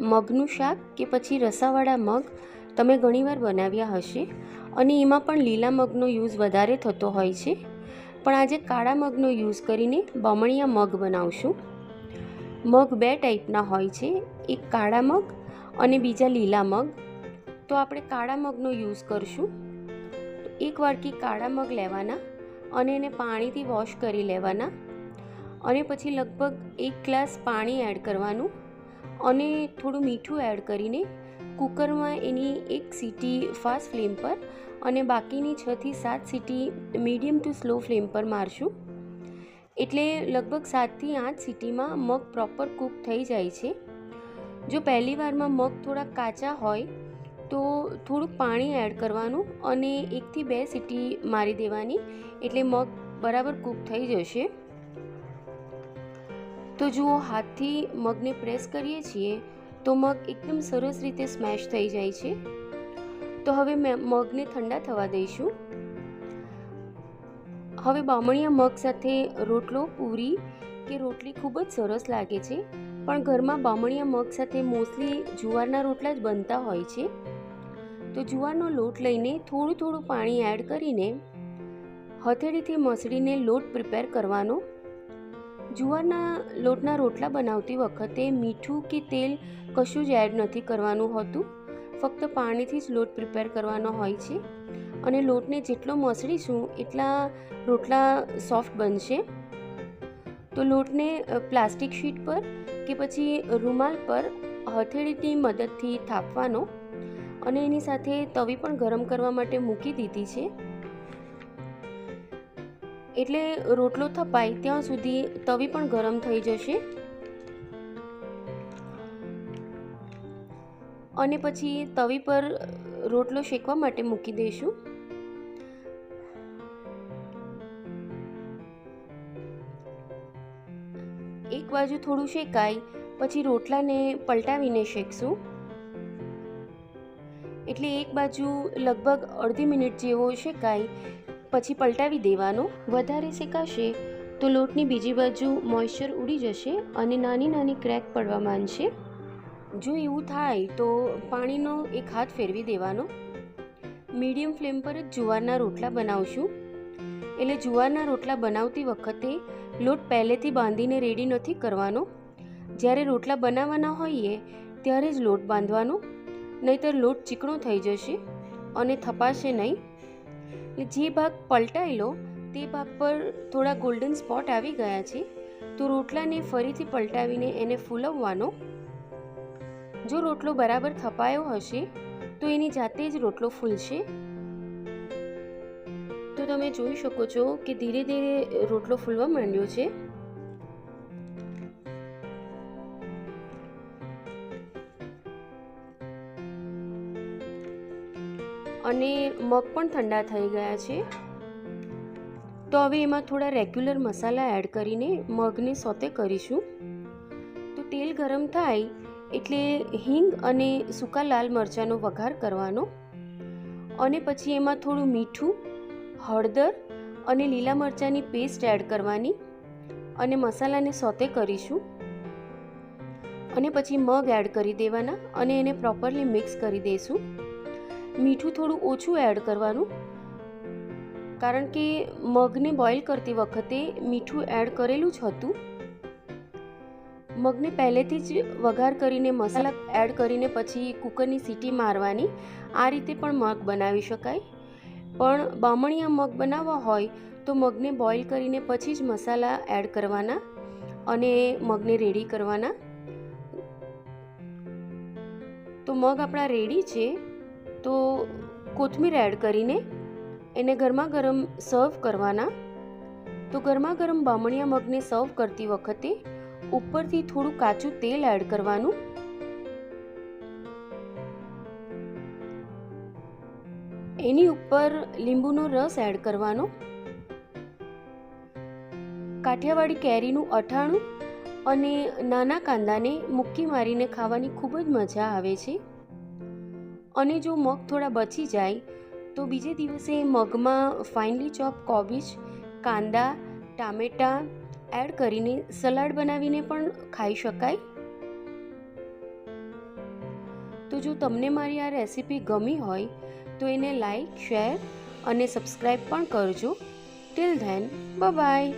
મગનું શાક કે પછી રસાવાળા મગ તમે ઘણીવાર બનાવ્યા હશે? અને એમાં પણ લીલા મગનો યુઝ વધારે થતો હોય છે. પણ આજે કાળા મગનો યુઝ કરીને બમણિયા મગ બનાવશું. મગ બે ટાઈપના હોય છે. એક કાળા મગ અને બીજા લીલા મગ. તો આપણે કાળા મગનો યુઝ કરશું. એક વાડકી કાળા મગ લેવાના અને એને પાણીથી વોશ કરી લેવાના. અને પછી લગભગ એક ગ્લાસ પાણી એડ કરવાનું. અને થોડું મીઠું એડ કરીને કુકરમાં એની એક સીટી ફાસ્ટ ફ્લેમ પર અને બાકીની છથી સાત સીટી મીડિયમ ટુ સ્લો ફ્લેમ પર મારશું. એટલે લગભગ સાતથી આઠ સીટીમાં મગ પ્રોપર કૂક થઈ જાય છે. જો પહેલી વારમાં મગ થોડા કાચા હોય, તો થોડુંક પાણી એડ કરવાનું અને એકથી બે સીટી મારી દેવાની. એટલે મગ બરાબર કૂક થઈ જશે. તો જુઓ હાથથી મગને પ્રેસ કરીએ છીએ, તો મગ એકદમ સરસ રીતે સ્મેશ થઈ જાય છે. તો હવે મેં મગને ઠંડા થવા દઈશું. હવે બામણિયા મગ સાથે રોટલો, પૂરી કે રોટલી ખૂબ જ સરસ લાગે છે, પણ ઘરમાં બામણિયા મગ સાથે મોસ્ટલી જુવારના રોટલા જ બનતા હોય છે. તો જુવારનો લોટ લઈને થોડું થોડું પાણી એડ કરીને હથેળીથી મસળીને લોટ પ્રિપેર કરવાનો. જુવારના લોટના રોટલા બનાવતી વખતે મીઠું કે તેલ કશું જ એડ નથી કરવાનું હોતું. ફક્ત પાણીથી જ લોટ પ્રિપેર કરવાનો હોય છે. અને લોટને જેટલો મસળીશું એટલા રોટલા સોફ્ટ બનશે. તો લોટને પ્લાસ્ટિક શીટ પર કે પછી રૂમાલ પર હથેળીની મદદથી થાપવાનો. અને એની સાથે તવી પણ ગરમ કરવા માટે મૂકી દીધી છે. એટલે રોટલો થપાય ત્યાં સુધી તવી પણ ગરમ થઈ જશે. અને પછી તવી પર રોટલો શેકવા માટે મૂકી દઈશું. એક બાજુ થોડું શેકાય, પછી રોટલાને પલટાવીને શેકશું. એટલે એક બાજુ લગભગ અડધી મિનિટ જેવો શેકાય પછી પલટાવી દેવાનો. વધારે શેકાશે તો લોટની બીજી બાજુ મોઇશ્ચર ઉડી જશે અને નાની નાની ક્રેક પડવા માંડશે. જો એવું થાય તો પાણીનો એક હાથ ફેરવી દેવાનો. મીડિયમ ફ્લેમ પર જ જુવારના રોટલા બનાવશું. એટલે જુવારના રોટલા બનાવતી વખતે લોટ પહેલેથી બાંધીને રેડી નથી કરવાનો. જ્યારે રોટલા બનાવવાના હોઈએ ત્યારે જ લોટ બાંધવાનો. નહીતર લોટ ચીકણો થઈ જશે અને થપાશે નહીં. એટલે જે ભાગ પલટાયેલો, તે ભાગ પર થોડા ગોલ્ડન સ્પોટ આવી ગયા છે. તો રોટલાને ફરીથી પલટાવીને એને ફૂલવવાનો. જો રોટલો બરાબર થપાયો હશે, તો એની જાતે જ રોટલો ફૂલશે. તો તમે જોઈ શકો છો કે ધીરે ધીરે રોટલો ફૂલવા માંડ્યો છે. અને મગ પણ ઠંડા થઈ ગયા છે. તો હવે એમાં થોડા રેગ્યુલર મસાલા એડ કરીને મગને સોતે કરીશું. તો તેલ ગરમ થાય એટલે હિંગ અને સૂકા લાલ મરચાંનો વઘાર કરવાનો. અને પછી એમાં થોડું મીઠું, હળદર અને લીલા મરચાંની પેસ્ટ એડ કરવાની અને મસાલાને સોતે કરીશું. અને પછી મગ એડ કરી દેવાના અને એને પ્રોપરલી મિક્સ કરી દઈશું મીઠું થોડું ઓછું એડ કરવાનું. કારણ કે મગને બોઇલ કરતી વખતે મીઠું એડ કરેલું જ હતું. મગને પહેલેથી જ વઘાર કરીને મસાલા એડ કરીને પછી કુકરની સીટી મારવાની. આ રીતે પણ મગ બનાવી શકાય. પણ બામણિયા મગ બનાવવા હોય તો મગને બોઇલ કરીને પછી જ મસાલા એડ કરવાના અને મગને રેડી કરવાના. તો મગ આપણા રેડી છે. તો કોથમીર એડ કરીને એને ગરમા ગરમ સર્વ કરવાના. તો ગરમા ગરમ બામણિયા મગને સર્વ કરતી વખતે ઉપરથી થોડું કાચું તેલ એડ કરવાનું. એની ઉપર લીંબુનો રસ એડ કરવાનો. કાઠિયાવાડી કેરીનું અઠાણું અને નાના કાંદાને મુક્કી મારીને ખાવાની ખૂબ જ મજા આવે છે. અને જો મગ થોડા બચી જાય, તો બીજે દિવસે મગમાં ફાઇનલી ચોપ કોબીજ કાંદા, ટામેટાં એડ કરીને સલાડ બનાવીને પણ ખાઈ શકાય. તો જો તમને મારી આ રેસીપી ગમી હોય, તો એને લાઈક શેર અને સબસ્ક્રાઈબ પણ કરજો. Till then by